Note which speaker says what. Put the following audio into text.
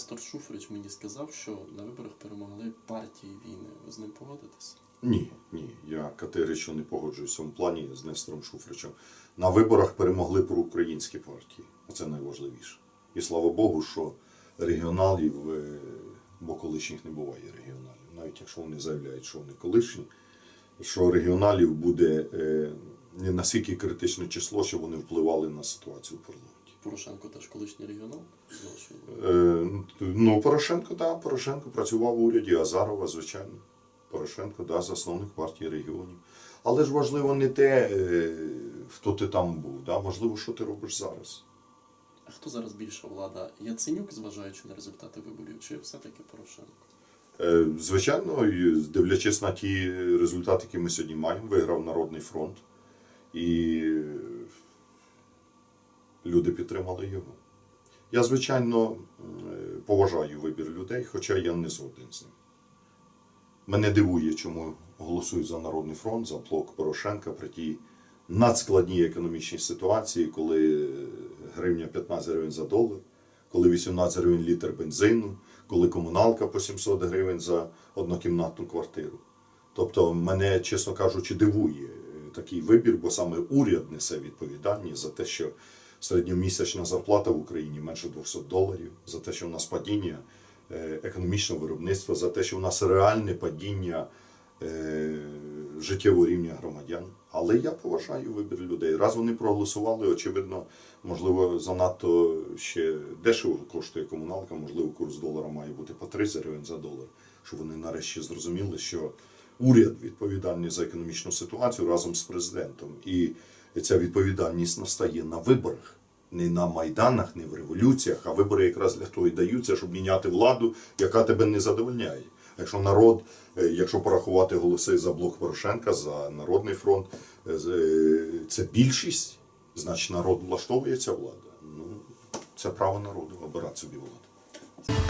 Speaker 1: Нестор Шуфрич мені сказав, що на виборах перемогли партії війни. Ви з ним погодитесь?
Speaker 2: Ні, ні. Я категорично не погоджуюсь в цьому плані з Нестором Шуфричем. На виборах перемогли проукраїнські партії. Оце найважливіше. І слава Богу, що регіоналів, е, бо колишніх не буває регіоналів, навіть якщо вони заявляють, що вони колишні, що регіоналів буде е, не настільки критичне число, що вони впливали на ситуацію в парламенті.
Speaker 1: Порошенко теж колишній регіонал.
Speaker 2: Е, ну, Порошенко, так, Порошенко працював в уряді, Азарова, звичайно. Порошенко, да, засновник партії регіонів. Але ж важливо не те, е, хто ти там був, да? важливо, що ти робиш зараз.
Speaker 1: А хто зараз більша влада? Яценюк, зважаючи на результати виборів, чи все-таки Порошенко?
Speaker 2: Е, Звичайно, дивлячись на ті результати, які ми сьогодні маємо, виграв Народний фронт. І люди підтримали його. Я, звичайно, е, поважаю вибір людей, хоча я не згоден з ним. Мене дивує, чому голосують за Народний фронт, за блок Порошенка при тій надскладній економічній ситуації, коли гривня 15 гривень за долар, коли 18 гривень літр бензину, коли комуналка по 700 гривень за однокімнатну квартиру. Тобто мене, чесно кажучи, дивує е, такий вибір, бо саме уряд несе відповідальність за те, що середньомісячна зарплата в Україні менше 200 доларів, за те, що в нас падіння е, економічного виробництва, за те, що в нас реальне падіння е, життєвого рівня громадян. Але я поважаю вибір людей. Раз вони проголосували, очевидно, можливо, занадто ще дешево коштує комуналка, можливо, курс долара має бути по 30 гривень за долар, щоб вони нарешті зрозуміли, що уряд відповідальний за економічну ситуацію разом з президентом. І ця відповідальність настає на виборах. Не на майданах, не в революціях, а вибори якраз для того і даються, щоб міняти владу, яка тебе не задовольняє. Якщо народ, е, якщо порахувати голоси за блок Порошенка, за Народний фронт, е, е, це більшість, значить народ влаштовує ця влада. Ну, це право народу обирати собі владу.